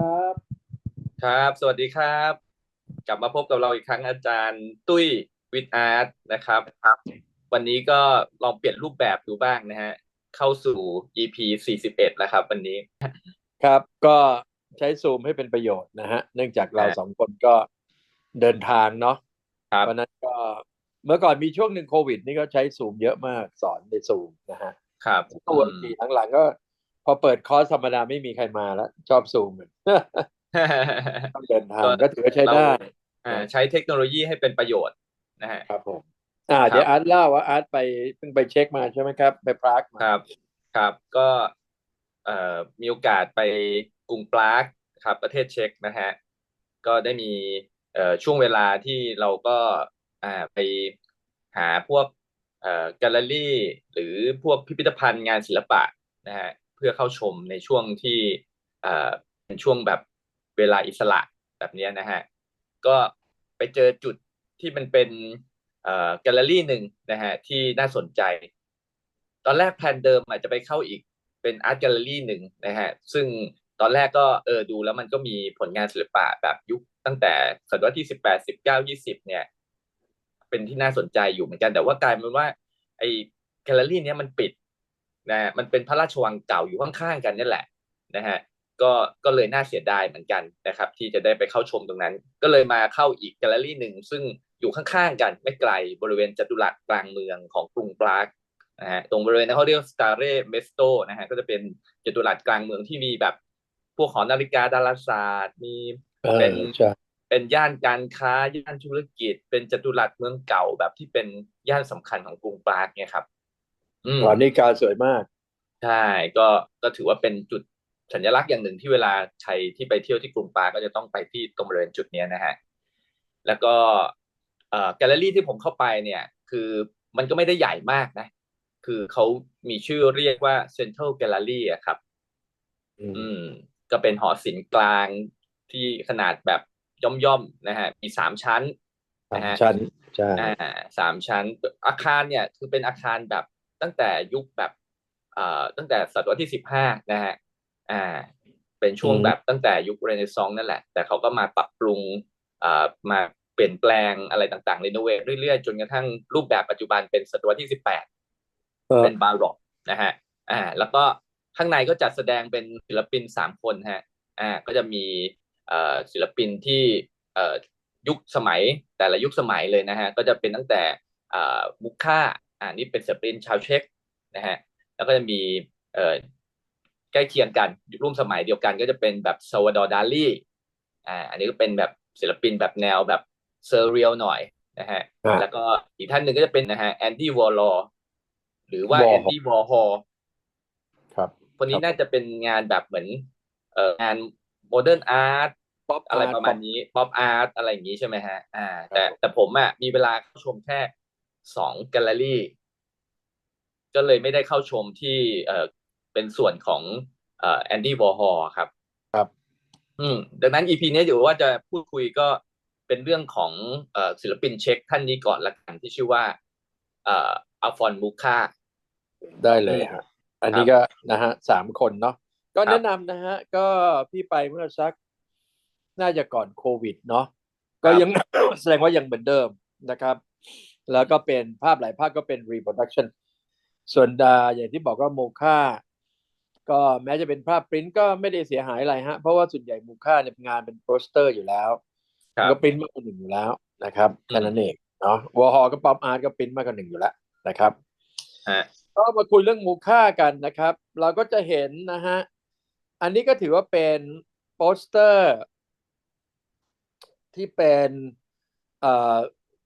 ครับ ครับ สวัสดีครับ กลับมาพบกับเราอีกครั้งอาจารย์ตุ้ยวิทอาร์ตนะครับครับ วันนี้ก็ลองเปลี่ยนรูปแบบดูบ้างนะฮะ เข้าสู่ EP 41แล้วครับ วันนี้ ครับ ก็ใช้ซูมให้เป็นประโยชน์นะฮะ เนื่องจากเราอ่าสองคนก็เดินทางเนาะครับเพราะฉะนั้นก็เมื่อก่อนมีช่วงหนึ่งโควิด นี่ก็ใช้ซูมเยอะมากสอนในซูมนะฮะครับตัวอืมทีหลังๆก็ พอเปิดคอร์สธรรมดาไม่มีใครมาแล้ว ชอบซูมกันต้องเดินทางก็ก็ถือว่าใช้ได้อ่าใช้เทคโนโลยีให้เป็นประโยชน์นะฮะครับผมอ่าครับเดี๋ยวอาร์ตเล่าว่าอาร์ตไปเพิ่งไปเช็คมาใช่ไหมครับ ไปพรากมาครับ ครับ ก็เอ่อมีโอกาสไปกรุงปรากครับ ประเทศเช็กนะฮะก็ได้มีเอ่อช่วงเวลาที่เราก็อ่าไปหาพวกเอ่อแกลเลอรี่ หรือพวกพิพิธภัณฑ์งานศิลปะนะฮะเพื่อเข้าชมในช่วงที่เป็นช่วงแบบเวลาอิสระแบบนี้นะฮะก็ไปเจอจุดที่มันเป็นแกลเลอรี่หนึ่งนะฮะที่น่าสนใจ ตอนแรกแผนเดิมอาจจะไปเข้าอีกเป็นอาร์ตแกลเลอรี่หนึ่งนะฮะซึ่งตอนแรกก็เออดูแล้วมันก็มีผลงานศิลปะแบบยุคตั้งแต่ศตวรรษที่สิบแปดสิบเก้ายี่สิบเนี่ย เป็นที่น่าสนใจอยู่เหมือนกัน แต่ว่ากลายเป็นว่า ไอแกลเลอรี่เนี้ยมันปิด นะมันเป็นพระราชวังเก่าอยู่ข้างๆกันนี่แหละนะฮะก็ก็เลยน่าเสียดายเหมือนกันนะครับ ที่จะได้ไปเข้าชมตรงนั้น ก็เลยมาเข้าอีกแกลเลอรี่หนึ่งซึ่งอยู่ข้างๆกันไม่ไกลบริเวณจัตุรัสกลางเมืองของกรุงปรากนะฮะตรงบริเวณนั้นเขาเรียกสตาร์เรเมสโตนะฮะก็จะเป็นจัตุรัสกลางเมืองที่มีแบบ พวกหอนาฬิกาดาราศาสตร์มีเออเป็นใช่เป็นย่านการค้าย่านธุรกิจ เป็นจัตุรัสเมืองเก่าแบบที่เป็นย่านสำคัญของกรุงปรากเนี่ยครับ อืมหอนาฬิกาสวยมาก ใช่ก็ก็ถือว่าเป็นจุดสัญลักษณ์อย่างหนึ่งที่เวลาใครที่ไปเที่ยวที่กรุงปรากก็จะต้องไปที่ตรงบริเวณจุดเนี้ยนะฮะแล้วก็เอ่อแกลเลอรี่ที่ผมเข้าไปเนี่ย คือมันก็ไม่ได้ใหญ่มากนะ คือเขามีชื่อเรียกว่า Central Gallery อะครับอืมอืม ก็เป็นหอศิลป์กลางที่ขนาดแบบย่อมๆนะฮะ มีสามชั้นสามนะฮะชั้นใช่อ่าสามชั้น อาคารเนี่ย คือเป็นอาคารแบบ ตั้งแต่ยุคแบบเอ่อตั้งแต่ศตวรรษที่สิบห้านะฮะอ่าเป็นช่วงแบบตั้งแต่ยุคเรเนซองส์นั่นแหละ แต่เขาก็มาปรับปรุงเอ่อมาเปลี่ยนแปลงอะไรต่างๆรีโนเวทเรื่อยๆ จนกระทั่งรูปแบบปัจจุบันเป็นศตวรรษที่สิบแปดเออเป็นบาร็อกนะฮะอ่าแล้วก็ข้างในก็จัดแสดงเป็นศิลปินสามคนฮะอ่าก็จะมีเอ่อศิลปินที่เอ่อยุคสมัยแต่ละยุคสมัยเลยนะฮะก็จะเป็นตั้งแต่เอ่อมุกค่า อ่านี่เป็นศิลปินชาวเช็กนะฮะแล้วก็จะมีเอ่อใกล้เคียงกันร่วมสมัยเดียวกันก็จะเป็นแบบซาวดอร์ดาลีอ่าอันนี้ก็เป็นแบบศิลปินแบบแนวแบบเซอร์เรียลหน่อยนะฮะอ่าแล้วก็อีกท่านหนึ่งก็จะเป็นนะฮะแอนดี้วอลลอหรือว่า Warhol แอนดี้วอร์ฮอครับคนนี้ครับน่าจะเป็นงานแบบเหมือนเอ่องานโมเดิร์นอาร์ตป๊อปอะไรประมาณนี้ป๊อปอาร์ตอะไรอย่างนี้ใช่ไหมฮะอ่าแต่ครับแต่ผมอะมีเวลาเข้าชมแค่ สองแกลเลอรี่ ก็เลยไม่ได้เข้าชมที่เอ่อเป็นส่วนของเอ่อแอนดี้วอร์ฮอครับ ครับ อืมดังนั้น EP นี้เดี๋ยวว่าจะพูดคุยก็เป็นเรื่องของเอ่อศิลปินเช็คท่านนี้ก่อนละกันที่ชื่อว่าเอ่ออัลฟอนมูคาได้เลยฮะอันนี้ก็นะฮะสามคนเนาะก็ครับแนะนำนะฮะ ก็พี่ไปเมื่อสัก น่าจะก่อนโควิดเนาะก็ยังแสดงว่ายังเหมือนเดิมนะครับ แล้วก็เป็นภาพหลายภาพก็เป็น reproduction ส่วนดาอย่างที่บอกว่าโมค่าก็แม้จะเป็นภาพปริ้นก็ไม่ได้เสียหายอะไรฮะ เพราะว่าส่วนใหญ่โมค่าเนี่ยงานเป็นโปสเตอร์อยู่แล้วครับก็ปริ้นมากกว่าหนึ่งอยู่แล้วนะครับแค่นั้นเองเนาะวอฮอก็ป๊อปอาร์ตก็ปริ้นมากกว่าหนึ่งอยู่แล้วนะครับฮะก็มาคุยเรื่องมูค่ากันนะครับ เราก็จะเห็นนะฮะ อันนี้ก็ถือว่าเป็นโปสเตอร์ ที่เป็นเอ่อ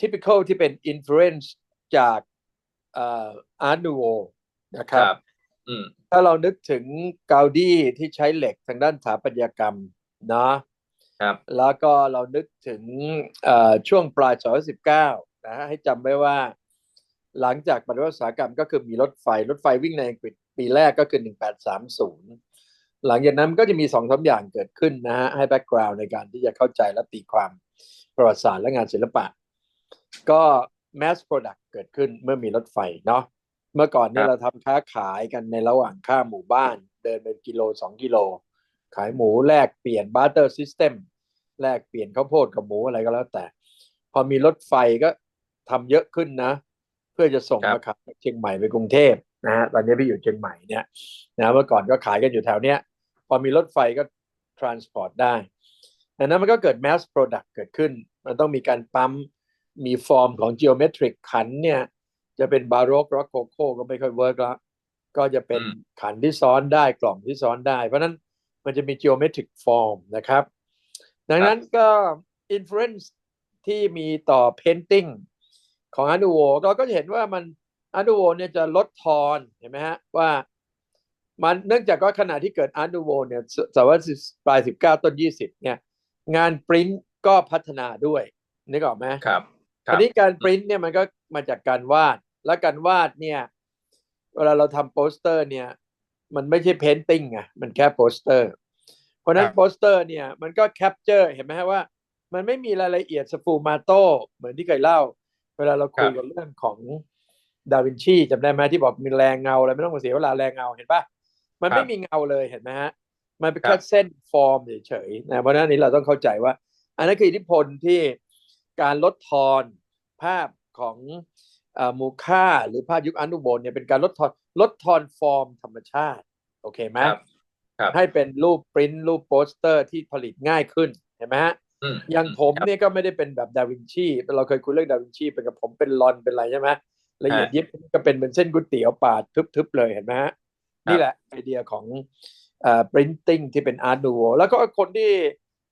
typical ที่เป็น influence จากเอ่อ Art Nouveau นะคครัรับบอืมถ้าเรานึกถึงกา u ดี้ที่ใช้เหล็กทางด้านสถาปัตยกรรมเนาะครับแล้วก็เรานึกถึงเอ่อช่วงปลายศตวรรษที่19นะฮะให้จำไว้ว่า หลังจากปฏิวัติอุตสาหกรรมก็คือมีรถไฟ รถไฟวิ่งในอังกฤษปีแรกก็คือ 1830 หลังจากนั้นมันก็จะมีสองสามอย่างเกิดขึ้นนะฮะให้แบ็กกราวน์ในการที่จะเข้าใจและตีความประวัติศาสตร์และงานศิลปะ ก็ mass product เกิดขึ้นเมื่อมีรถไฟเนาะเมื่อก่อนเนี่ครัยบเราทำค้าขายกันในระหว่างข้ามหมู่บ้าน เดินเป็นกิโลสองกิโล ขายหมูแลกเปลี่ยน barter system แลกเปลี่ยนข้าวโพดกับหมูอะไรก็แล้วแต่ พอมีรถไฟก็ทำเยอะขึ้นนะ เพื่อจะส่งครับมาขายจากเชียงใหม่ไปกรุงเทพนะฮะตอนนี้พี่อยู่เชียงใหม่เนี่ยนะเมื่อก่อนก็ขายกันอยู่แถวเนี้ยพอมีรถไฟก็ transport ได้ดังนั้นมันก็เกิด mass product เกิดขึ้น มันต้องมีการปั๊ม มีฟอร์มของ geometric ขันเนี่ย จะเป็นบาโรกร็อกโคโค่ก็ไม่ค่อยเวิร์กแล้วก็จะเป็นอืมขันที่ซ้อนได้กล่องที่ซ้อนได้ เพราะฉะนั้นมันจะมี geometric form นะครับ ดังนั้นก็ influence ที่มีต่อ painting ของอานูโวเราก็จะเห็นว่ามันอานูโวเนี่ยจะลดทอนเห็นไหมฮะว่ามันเนื่องจากว่าขณะที่เกิดอานูโวเนี่ยศศตวรรษปลายสิบเก้าต้นยี่สิบเนี่ย งานปริ้นก็พัฒนาด้วยนึกออกไหมครับ ครัอับนนี้การปริ้นเนี่ยมันก็มาจากการวาด และการวาดเนี่ย เวลาเราทำโปสเตอร์เนี่ย มันไม่ใช่เพนติ้งไงมันแค่โปสเตอร์ เพราะฉะนั้นครับโปสเตอร์เนี่ยมันก็แคปเจอร์เห็นไหมฮะว่า มันไม่มีรายละเอียดสฟูมาโตเหมือนที่เคยเล่า เวลาเราคุยกันเรื่องของดาวินชีจำได้ไหมที่บอกมีแรงเงาอะไรไม่ต้องมาเสียเวลาแรงเงาเห็นปะมันไม่มีเงาเลยเห็นไหมฮะมันเป็นแค่เส้นฟอร์มเฉยๆนะเพราะฉะนั้นอันนี้เราต้องเข้าใจว่า อันนั้นคืออิทธิพลที่การลดทอน ภาพของเอ่อมูค่าหรือภาพยุคอนุโบนเนี่ยเป็นการลดทอนลดทอนฟอร์มธรรมชาติ โอเคไหมครับครับให้เป็นรูปปริ้นรูปโปสเตอร์ที่ผลิตง่ายขึ้นเห็นไหมฮะอืมอย่างผมครับเนี่ยก็ไม่ได้เป็นแบบดาวินชีเราเคยคุยเรื่องดาวินชีเป็นกับผมเป็นลอนเป็นอะไรใช่ไหมละเอียดฮะยิบก็เป็นเหมือนเส้นก๋วยเตี๋ยวปาดทึบๆเลยเห็นไหมฮะนี่แหละไอเดียของเอ่อ printing ที่เป็น Art Nouveau แล้วก็คนที่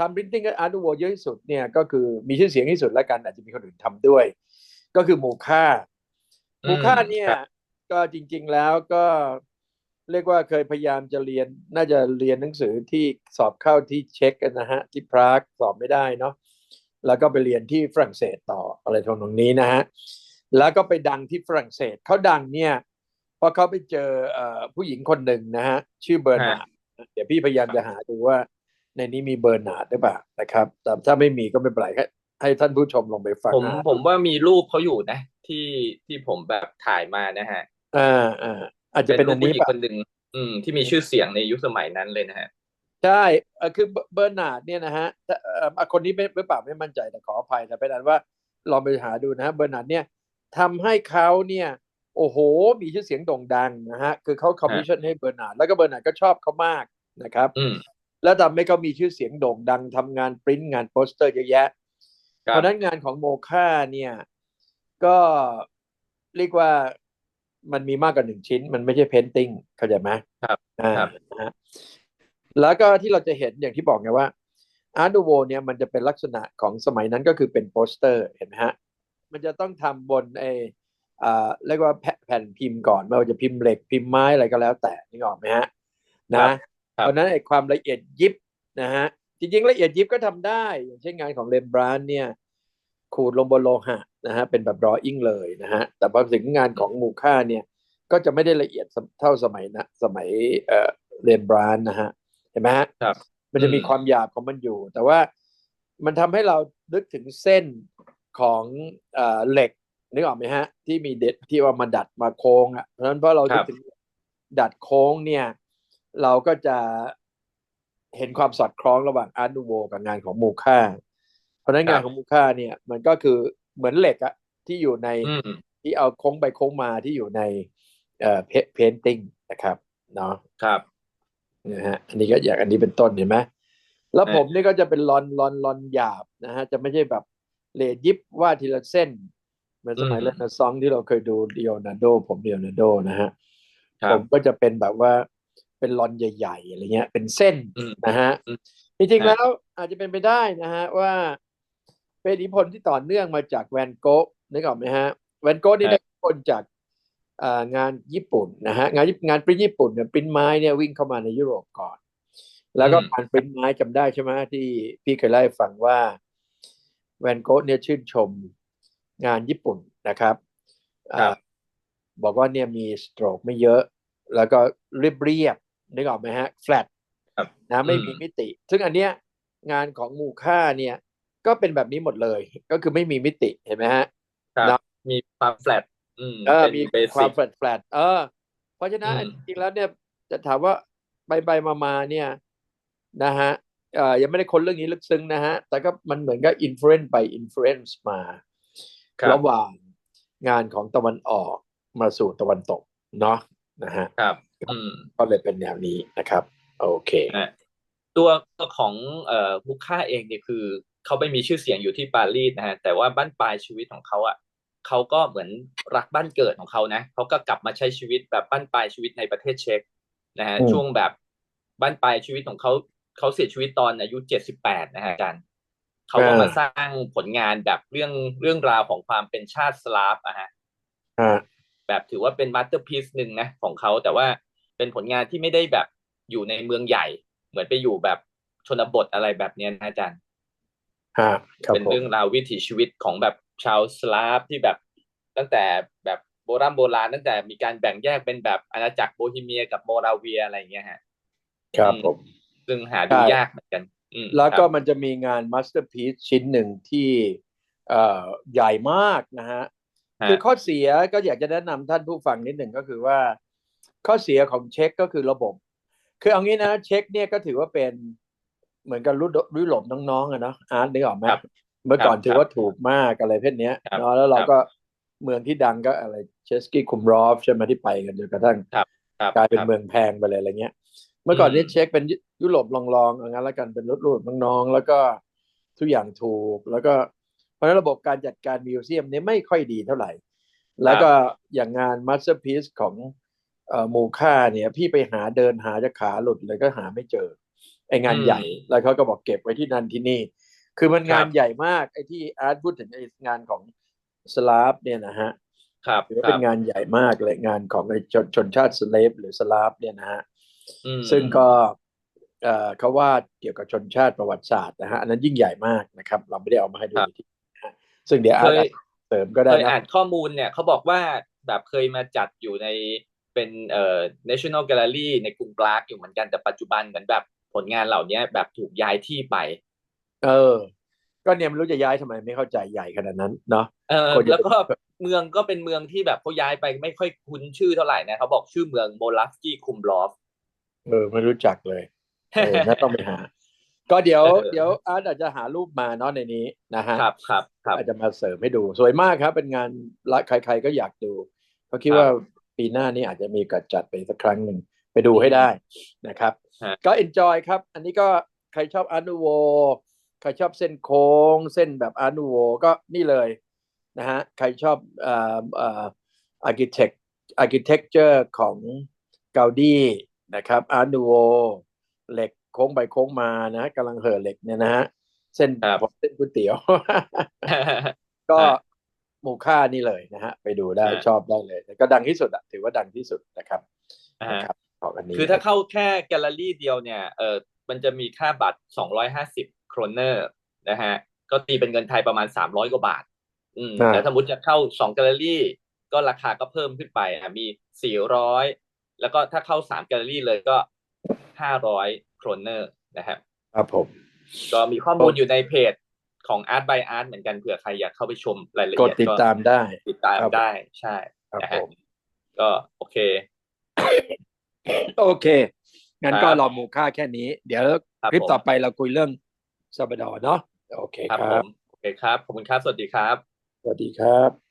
ทำ printing กับ Art Nouveau เยอะที่สุดเนี่ยก็คือมีชื่อเสียงที่สุดแล้วกันอาจจะมีคนอื่นทำด้วย ก็คือมูค่าอืมมูค่าเนี่ยครับก็จริง ๆแล้วก็เรียกว่าเคยพยายามจะเรียนน่าจะเรียนหนังสือที่สอบเข้าที่เช็กกันนะฮะที่พรากสอบไม่ได้เนาะแล้วก็ไปเรียนที่ฝรั่งเศสต่ออะไรทำนองนี้นะฮะแล้วก็ไปดังที่ฝรั่งเศสเขาดังเนี่ยเพราะเขาไปเจอเอ่อผู้หญิงคนหนึ่งนะฮะชื่อเบอร์นาร์ดเดี๋ยวพี่พยายามจะหาดูว่า ในนี้มีเบอร์นาร์ดหรือเปล่านะครับ แต่ถ้าไม่มีก็ไม่เป็นไรให้ให้ท่านผู้ชมลองไปฟังผมอ่านผมว่ามีรูปเขาอยู่นะ ที่ที่ผมแบบถ่ายมานะฮะอ่าอ่าอาจจะเป็นรูอัปนผู้นี้หญิงป่ะคนหนึ่งอืมที่มีชื่อเสียงในยุคสมัยนั้นเลยนะฮะใช่เอ่อคือเบเบอร์นาร์ดเนี่ยนะฮะถ้าเอ่ออะคนนี้ไม่ไม่เปล่าไม่มั่นใจแต่ขออภัยแต่เป็นอันว่าลองไปหาดูนะฮะเบอร์นาร์ดเนี่ยทำให้เขาเนี่ย โอ้โห มีชื่อเสียงโด่งดังนะฮะ คือเขาคอมมิชชั่นให้เบอร์นาร์ดแล้วก็เบอร์นาร์ดก็ชอบเขามากนะครับอืม แล้วทำให้เขามีชื่อเสียงโด่งดังทำงานปริ้นงานโปสเตอร์เยอะแยะครัเพบราะฉะนั้นงานของโมค่าเนี่ย ก็เรียกว่ามันมีมากกว่าหนึ่งชิ้น มันไม่ใช่เพนติ้งเข้าใจไหมครับอ่าครับนะฮะแล้วก็ที่เราจะเห็นอย่างที่บอกไงว่าอาร์ดูโวเนี่ยมันจะเป็นลักษณะของสมัยนั้นก็คือเป็นโปสเตอร์เห็นไหมฮะ มันจะต้องทำบนไออ่าเรียกว่าแผ่แผ่นพิมพ์ก่อนไม่ว่าจะพิมพ์เหล็กพิมพ์ไม้อะไรก็แล้วแต่นึกออกไหมฮะครันะบครับ เพราะฉะนั้นไอ้ความละเอียดยิบนะฮะจริงๆละเอียดยิบก็ทำได้ อย่างเช่นงานของเลมบรานเนี่ยขูดลงบนโลหะนะฮะเป็นแบบรออิงเลยนะฮะแต่พอถึงงานของมูค่าเนี่ยก็จะไม่ได้ละเอียดเท่าสมัยนะสมัยเอ่อเลมบรานนะฮะเห็นไหมฮะครับมันจะมีอืมความหยาบของมันอยู่ แต่ว่ามันทำให้เรานึกถึงเส้นของเอ่อเหล็กนึกออกไหมฮะ ที่มีเด็ดที่ว่ามาดัดมาโค้งอะเพราะฉะนั้นเพราะเราครันึกบถึงดัดโค้งเนี่ย เราก็จะเห็นความสอดคล้องระหว่างอาร์นูโวกับงานของมูค่า เพราะฉะนั้นงานของมูค่าเนี่ย มันก็คือเหมือนเหล็กอะที่อยู่ในอืมที่เอาโค้งไปโค้งมาที่อยู่ในเอ่อเพนติ้งนะครับเนาะครับนะฮะอันนี้ก็อย่างอันนี้เป็นต้นเห็นไหมแล้วเออผมนี่ก็จะเป็นลอนลอนลอนหยาบนะฮะจะไม่ใช่แบบเลดยิบวาดทีละเส้นเหมือนสมัยเรนซองที่เราเคยดูเดียนาโด ผมเดียนาโดนะฮะครัผบมก็จะเป็นแบบว่า เป็นลอนใหญ่ๆอะไรเงี้ย เป็นเส้นอืมนะฮะอืมจริงๆฮะแล้วอาจจะเป็นไปได้นะฮะว่า เป็นอิทธิพลที่ต่อเนื่องมาจากแวนโก๊ะนึกออกไหมฮะแวนโก๊ะนี่ได้อิทธิพลจากอ่างานญี่ปุ่นนะฮะงานญี่งานปริ้นญี่ปุ่นเนี่ยปริ้นไม้เนี่ยวิ่งเข้ามาในยุโรปก่อน แล้วก็อืมการปริ้นไม้จำได้ใช่ไหมที่พี่เคยเล่าให้ฟังว่าแวนโก๊ะเนี่ยชื่นชมงานญี่ปุ่นนะครับครับอ่าบอกว่าเนี่ยมีสโตรกไม่เยอะ แล้วก็เรียบเรียบๆ นึกออกไหมฮะแฟลตครับนะไม่อืมมีมิติ ซึ่งอันเนี้ยงานของมูค่าเนี่ย ก็เป็นแบบนี้หมดเลย ก็คือไม่มีมิติเห็นไหมฮะครับนะมีความแฟลตอืมเออเป็นมีเบควาสิมกแฟลตแฟลตเออ เพราะฉะนั้นอืมจริงๆแล้วเนี่ยจะถามว่าไปไปมามาๆเนี่ยนะฮะเอ่อยังไม่ได้คนเรื่องนี้ลึกซึ้งนะฮะ แต่ก็มันเหมือนกับอินฟลูเอนซ์ไปอินฟลูเอนซ์มาครับระหว่างงานของตะวันออกมาสู่ตะวันตกเนาะนะฮะครับอืม ก็เลยเป็นแนวนี้นะครับ โอเคนะตัวของเอ่อมุค่าเองเนี่ยคือเขาไปมีชื่อเสียงอยู่ที่ปารีสนะฮะแต่ว่าบ้านปลายชีวิตของเขาอะเขาก็เหมือนรักบ้านเกิดของเขานะเขาก็กลับมาใช้ชีวิตแบบบ้านปลายชีวิตในประเทศเช็กนะฮะอืมช่วงแบบบ้านปลายชีวิตของเขาเขาเสียชีวิตตอนอายุเจ็ดสิบแปดนะฮะอาจารย์เขาก็มาสร้างผลงานแบบเรื่องเรื่องราวของความเป็นชาติสลาฟอะฮะอ่าแบบถือว่าเป็นมาสเตอร์พีซหนึ่งนะของเขาแต่ว่า เป็นผลงานที่ไม่ได้แบบอยู่ในเมืองใหญ่ เหมือนไปอยู่แบบชนบทอะไรแบบเนี้ยนะอาจารย์ฮะครับเป็นผมเรื่องราววิถีชีวิตของแบบชาวสลาฟที่แบบตั้งแต่แบบโบราณโบราณตั้งแต่มีการแบ่งแยกเป็นแบบอาณาจักรโบฮีเมียกับโมราเวียอะไรอย่างเงี้ยฮะครับผมซึ่งหาดูใช่ยากเหมือนกันอืมแล้วก็ครับมันจะมีงานมาสเตอร์พีซชิ้นหนึ่งที่เอ่อใหญ่มากนะฮะฮะคือข้อเสียก็อยากจะแนะนำท่านผู้ฟังนิดหนึ่งก็คือว่า ข้อเสียของเช็คก็คือระบบ คือเอางี้นะเช็คเนี่ยก็ถือว่าเป็นเหมือนกับรุ่นรุ่นหลบน้องๆอะเนาะอาร์ตนึกออกไหมครับเมื่อก่อนครับถือว่าถูกมากอะไรเพศเนี้ยครับเนาะแล้วเราครับก็เมืองที่ดังก็อะไรเชสกี้คุมรอฟใช่ไหมที่ไปกันจนกระทั่งครับครับกลายเป็นครับเมืองแพงไปเลยอะไรเงี้ย เมื่อก่อนอืมนี่เช็คเป็นยุยุโรปลองๆเอางั้นแล้วกันเป็นรถรูปน้องๆแล้วก็ทุกอย่างถูกแล้วก็เพราะฉะนั้นระบบการจัดการมิวเซียมเนี่ยไม่ค่อยดีเท่าไหร่ แล้วก็อย่างงานมาสเตอร์พี e ของ เอ่อมูค่าเนี่ย พี่ไปหาเดินหาจะขาหลุดเลยก็หาไม่เจอ ไองานอืมใหญ่ แล้วเขาก็บอกเก็บไว้ที่นั่นที่นี่ คือมันครับงานใหญ่มากไอ้ที่อาร์ตพูดถึงไองานของสลาฟเนี่ยนะฮะครับถือว่าครัเป็บนงานใหญ่มากเลยงานของไอ้ชนชนชาติสเลฟหรือสลาฟเนี่ยนะฮะอืมซึ่งก็เอ่อเขาว่าดเกี่ยวกับชนชาติประวัติศาสตร์นะฮะอันนั้นยิ่งใหญ่มากนะครับ เราไม่ได้เอามาให้ดูครับที่นะฮะซึ่งเดี๋ยวอาจเคยจะเสริมก็ได้เคยนะอ่านข้อมูลเนี่ยเขาบอกว่าแบบเคยมาจัดอยู่ใน เป็นเอ่อ National Gallery ในกรุงปรากอยู่เหมือนกันแต่ปัจจุบันเหมือนแบบผลงานเหล่านี้แบบถูกย้ายที่ไป เออ ก็เนี่ยไม่รู้จะย้ายทำไมไม่เข้าใจใหญ่ขนาดนั้นเนาะเออคนจะแล้วก็เมืองก็เป็นเมืองที่แบบเขาย้ายไปไม่ค่อยคุ้นชื่อเท่าไหร่นะเขาบอกชื่อเมืองโมลัสกี้คุมลอฟเออ ไม่รู้จักเลยเออน่าต้องไปหา ก็เดี๋ยวเออเดี๋ยวอาร์ตอาจจะหารูปมาเนาะในนี้นะฮะครับครับครับอาจจะมาเสริมให้ดู สวยมากครับ เป็นงานละใครๆก็อยากดูเพราะคิดครับว่า ปีหน้านี้อาจจะมีการจัดไปสักครั้งหนึ่งไปดูให้ได้นะครับฮะก็ enjoy ครับ อันนี้ก็ใครชอบอาร์นูโวใครชอบเส้นโค้ง เส้นแบบอาร์นูโวก็นี่เลยนะฮะใครชอบเอ่อเอ่อ architect architecture ของเกาดีนะครับอาร์นูโวเหล็กโค้งไปโค้งมานะกำลังเห่อเหล็กเนี่ยนะฮะเส้นครับเส้นก๋วยเตี๋ยว ก็ ฮะหมู่ค่านี่เลยนะฮะ ไปดูได้ฮะชอบได้เลยแต่ก็ดังที่สุดอะถือว่าดังที่สุดนะครับอ่านะครับของอันนี้คือถ้าเข้าแค่แกลเลอรี่เดียวเนี่ยเออมันจะมีค่าบัตร250โครเนอร์นะฮะ ก็ตีเป็นเงินไทยประมาณ300กว่าบาท อืมอ่าแต่สมมติจะเข้า2แกลเลอรี่ ก็ราคาก็เพิ่มขึ้นไปอะมี400แล้วก็ถ้าเข้า3แกลเลอรี่เลยก็500โครเนอร์นะครับครับผมก็มีข้อมูลอยู่ในเพจ ของ Art by Art เหมือนกันเผื่อใครอยากเข้าไปชมรายละกเอีดยดติดตามได้ ติดตามครับได้ใช่ครับนะผฮะมก็โอเค โอเค งั้นครับก็รอหมู่ค่าแค่นี้ เดี๋ยวครับคลิปผมต่อไปเราคุยเรื่องซาบาดอร์เนาะโอเคครับคผรับมโอเคครับ ขอบคุณครับ สวัสดีครับ สวัสดีครับ